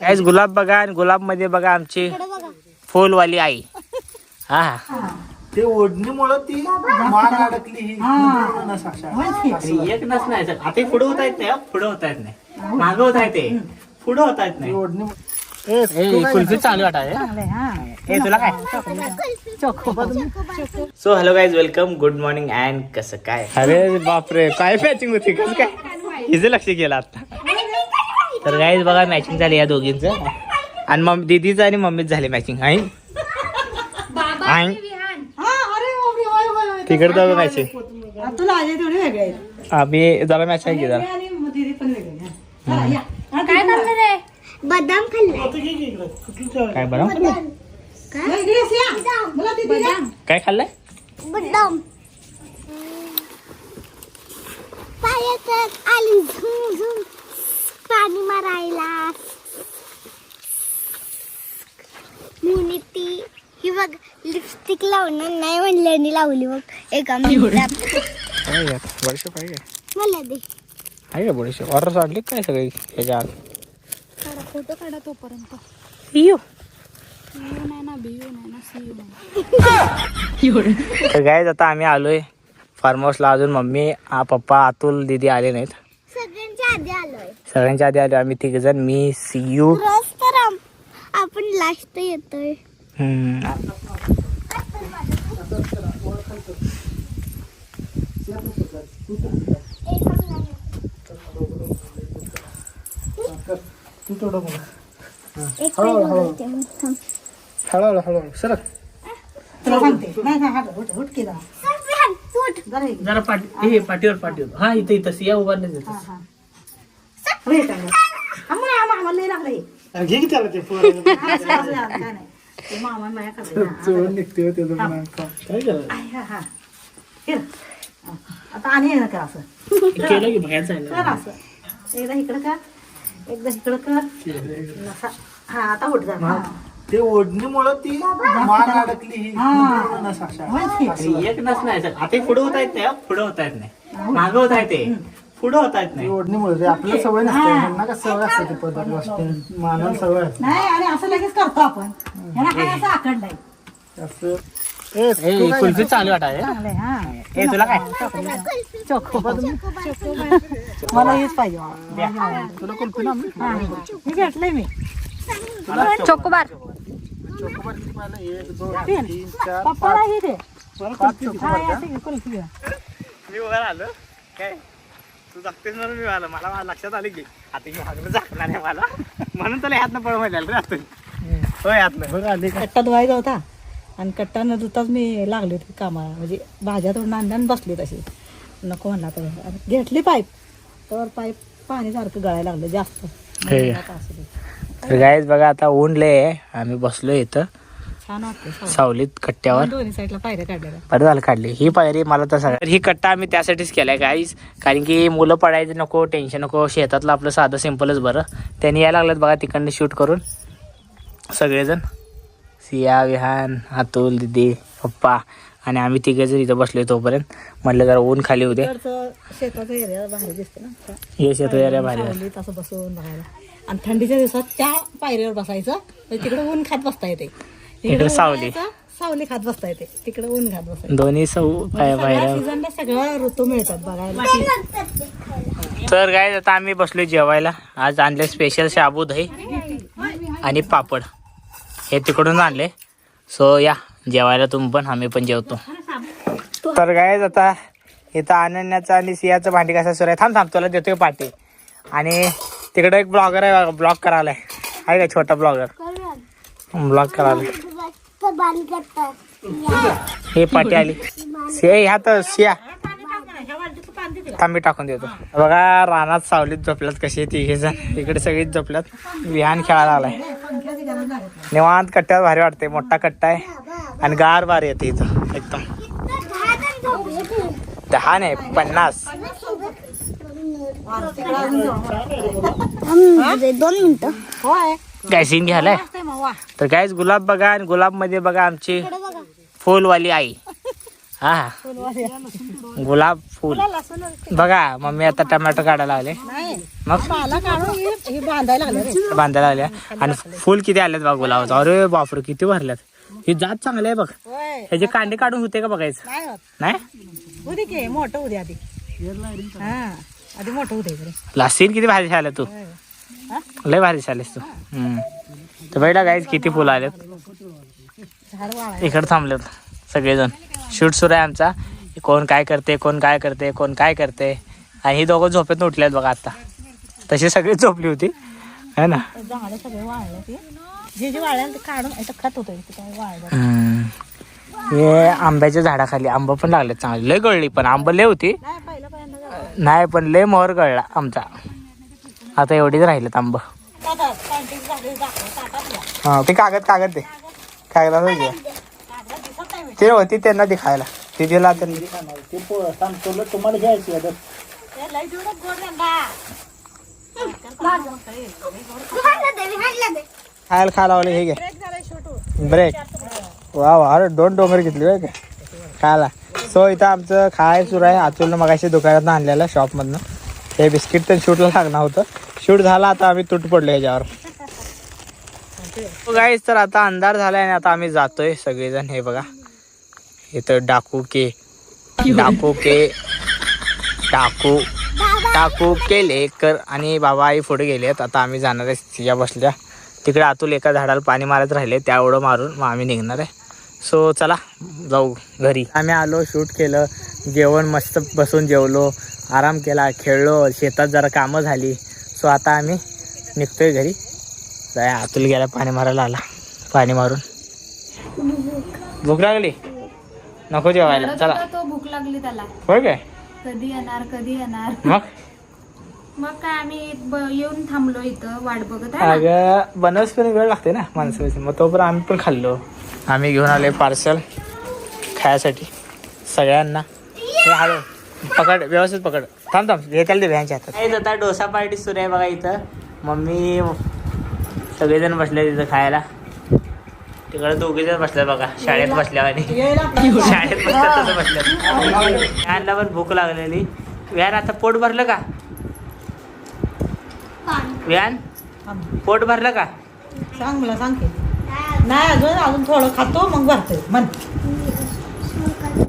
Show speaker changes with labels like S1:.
S1: काहीच गुलाब बघा आणि गुलाबमध्ये बघा आमची फुलवाली आई. हा.
S2: ते ओढणीमुळं ती मान अडकली ही.
S1: एक नस नाही सर आता पुढे होता येत नाही पुढे होता येत नाही. मागं होता येते. पुढे होता येत
S2: ती
S1: नाही
S2: ओढणी
S1: कुल्फी चालू वाटा हे. तुला काय? So hello guys welcome good morning and कसं काय? अरे बापरे. काय मॅचिंग होती? कसं काय? हिचं लक्ष गेलं आता. तर गाईज बघा मॅचिंग झाली या दोघींचं. आणि मग दीदीचं आणि मम्मीच झाली मॅचिंग आई आई तिकडे जाऊ मॅचिंग. आम्ही जरा मॅच आहे की जरा.
S3: आणि मग दीदी पण वेगळे आहेत. चला, या.
S4: काय
S5: बदाम खाल्लाय.
S1: काय खाल्लंय?
S5: बदाम. पायात आली झुम झुम. पाणी मारायला. मुनी ती ही बघ लिपस्टिक लावणार नाही म्हणल्याने लावली बघ. एका मिनिटात.
S1: वर्ष पाहिजे.
S5: मला दे.
S1: आहे का बडीशे? ऑर्डर वाटली काय सगळी ह्याच्या आत?
S4: काढा फोटो काढा तोपर्यंत.
S1: इयो.
S4: बियू नाही ना बियू नाही ना सियू नाही.
S1: तर काय आता आम्ही आलोय फार्म हाऊसला अजून मम्मी आ पप्पा अतुल दीदी आले नाहीत.
S5: सगळ्यांच्या आधी
S1: आलो आम्ही तिघ जण मी सीयू.
S5: आपण लास्ट येतोय.
S2: हळूहळू हळूहळू. सरक
S3: जरा.
S1: पाठी हे पाठीवर पाठीवर. हा इथे इथं. सिया उभारले
S3: हा, का आम्हाला आम्हाला लागलं हे.
S2: घे की त्याला ते
S3: असं- काय नाही. ते मामा
S2: निघते काय
S3: हा, हा, हे ना. हा. आता आणि हे का असं
S1: केलं की
S3: कर असं एकदा इकडं कर एकदा इकडं कर नसा. हा आता उठ जा हा.
S2: ते ओढणीमुळं ती मान अडकली ही पूर्ण
S3: की.
S1: एक नस नाही सर आता पुढे होता येत नाही पुढे होता येत नाही मागं होता येते पुढे होता येत नाही
S2: ओढणीमुळे आपल्याला सवय नसते का सवय असते ते पद्धत गोष्टी मानाला सवय असते.
S3: नाही आणि असं लगेच करतो आपण. ह्याला काय असं आखंड नाही.
S2: असं. ए,
S1: ए, कुल्फी.
S3: चांगलंय, हा?
S1: ए तुला काय?
S3: मला हेच पाहिजे. बाबा.
S2: तुला कुल्फी ना
S3: हा. हे. घेतलंय मी.
S4: चोकोबार
S2: चोकोबार किती पाहिलं? एक दोन तीन चार
S3: पप्पाला हे दे.
S2: पाच चोकोबार
S3: हा, कुल्फी घ्या.
S1: मी वर आलो काय? तू जागतेस म्हणून मी आलो. मला मला लक्षात आलं की आता मी मागणं झाकणार आहे मला. म्हणून तुला ह्यातनं पळ माहिती रे आतून होय यातनं.
S2: बघ आली
S3: कट्टा धुवायचा होता. आणि कट्टा न धुताच मी लागले होते कामाला. म्हणजे भाज्या तोडून आणल्या बसली तशी नको म्हणला तर घेतली पाईप. तर पाईप पाणी सारखं गळायला लागलं जास्त. म्हणलं आता.
S1: तर गायच बघा आता ऊन लय आहे. आम्ही बसलो इथं.
S3: छान वाटतं
S1: सावलीत कट्ट्यावर.
S3: दोन्ही साईडला पायऱ्या काढलेल्या.
S1: बरं झालं काढली. ही पायरी मला तर सगळं ही कट्टा आम्ही त्यासाठीच केलाय गाईज कारण की मुलं पडायचं नको टेन्शन नको. शेतातलं आपलं साधं सिम्पलच बरं. त्यांनी यायला लागलं बघा तिकडनं शूट करून. सगळेजण. सिया विहान अतुल दिदी पप्पा. आणि आम्ही तिघे जर इथं बसलो तोपर्यंत. म्हटलं जरा ऊन खाली होते
S3: शेताचा एरिया भारी दिसते ना.
S1: हे शेत वगैरे भारी आहे.
S3: सावलीत असं बसून बघायला. आणि थंडीच्या दिवसात त्या पायरीवर बसायचं. म्हणजे तिकडे ऊन खात बसता येते
S1: इकडे सावली.
S3: सावली. खात बसता येते तिकडे ऊन खात बसायचं
S1: दोन्ही सौ
S3: सीझनला सगळं ऋतू मिळतात बघायला.
S1: तर काय आता आम्ही बसलो जेवायला. आज आणले स्पेशल शाबू दही आणि पापड. हे तिकडून आणले सो या जेवायला तुम्ही पण आम्ही पण जेवतो. तर काय आता इथं अनन्याचं आणि सियाचं भांडी कसा सुरू आहे. थांब थांब तुला देतोय पाठी आणि तिकडे एक ब्लॉगर आहे ब्लॉग करायला आहे. का छोटा ब्लॉगर ब्लॉग करायला. हे पाठी आली. सिया ह्या तर सिया. थांबी टाकून देतो. बघा रानात सावलीत झोपल्यात कशी तिघे जण इकडे सगळीच झोपल्यात. विहान खेळायला आलाय. निवांत कट्ट्यावर भारी वाटते मोठा कट्टा आहे. आणि गार भारी येते इथं एकदम. दहा नाही पन्नास.
S5: दोन मिनिटं.
S3: होय.
S1: काय सीन घ्यायलाय? तर कायच गुलाब बघा आणि गुलाबमध्ये बघा आमची फुलवाली आई. हा. गुलाब फुल. बघा मम्मी आता टमॅटो काढायला आले
S3: नाही.
S1: मग?
S3: बांधायला लागले रे.
S1: बांधायला आल्या आणि फुल किती आलेत बघ गुलाबाचं. अरे बापरे किती भरल्यात. ही जात चांगली आहे बघ.
S3: होय.
S1: ह्याचे कांडे काढून होते का बघायचं?
S3: नाही मोठं उद्या आधी. हा. आधी मोठं उद्या
S1: लासीन किती भारी झालं तू? लय भारी झालेस तू. तर बैला गाईज किती फुलं आलेत.
S3: झाड
S1: इकडे थांबलेत सगळेजण. शूट सुरू आहे आमचा. कोण काय करते कोण काय करते कोण काय करते. आणि ही दोघं झोपेत उठल्यात बघा आता. तशी सगळी झोपली होती. है ना? हे आंब्याच्या झाडाखाली आंबा पण लागले चांगले. लय गळली पण. आंबा लय होती.
S3: नाही
S1: नाही पण लय मोहर गळला आमचा. आता एवढीच राहिलं आंब. हा ते कागद कागद ते कागदाचं
S3: घ्या
S1: ते होती त्यांना दिखायला ते दिला त्यांनी.
S2: तुम्हाला घ्यायची
S1: खायला खायला लावले हे घे. ब्रेक वा वा अरे दोन डोंगर घेतली होय का? खायला. सो इथं आमचं खाय सुरू आहे अतुलनं मगाशी दुकानात आणलेलं शॉपमधनं हे बिस्किट तर शूटला लागणार होतं. शूट झाला आता आम्ही तुट पडलो ह्याच्यावर. हो गाईच तर आता अंधार झालाय आणि आता आम्ही जातोय सगळेजण हे बघा. इथं डाकू के डाकू के टाकू टाकू केले कर आणि बाबा आई पुढे गेलेत आता आम्ही जाणार आहे तिच्या बसल्या. तिकडे आतुल एका झाडाला पाणी मारत राहिले त्या ओढं मारून मग आम्ही निघणार आहे. सो चला जाऊ घरी. आम्ही आलो शूट केलं जेवण मस्त बसून जेवलो आराम केला खेळलो शेतात जरा कामं झाली. सो आता आम्ही निघतोय घरी. जाय आतुल गेला पाणी मारायला आला. पाणी मारून. भूक लागली? नको जेवायला. चला.
S4: तो भूक लागली त्याला.
S1: होय काय?
S4: कधी येणार कधी येणार?
S1: मग?
S4: मग काय आम्ही येऊन थांबलो इथं वाट बघत.
S1: अगं बनवस पण वेळ लागते ना माणसाची मग तोपर्यंत आम्ही पण खाल्लो. आम्ही घेऊन आले पार्सल खायसाठी. सगळ्यांना. पकड व्यवस्थित पकड. थांब थांब. घेताल दे भ्यांच्या हातात. आता डोसा पार्टी सुरू आहे बघा इथं. मम्मी सगळेजण बसले तिथं खायला. तिकडे दोघे जण बसले बघा. शाळेत बसल्या आणि शाळेत बसल्या तसं बसल्या व्हॅनला पण भूक लागलेली. व्हॅन आता पोट भरलं का? व्हॅन पोट भरलं का?
S3: सांग मला सांग नाही अजून अजून थोडं खातो मग भरतोय. म्हण.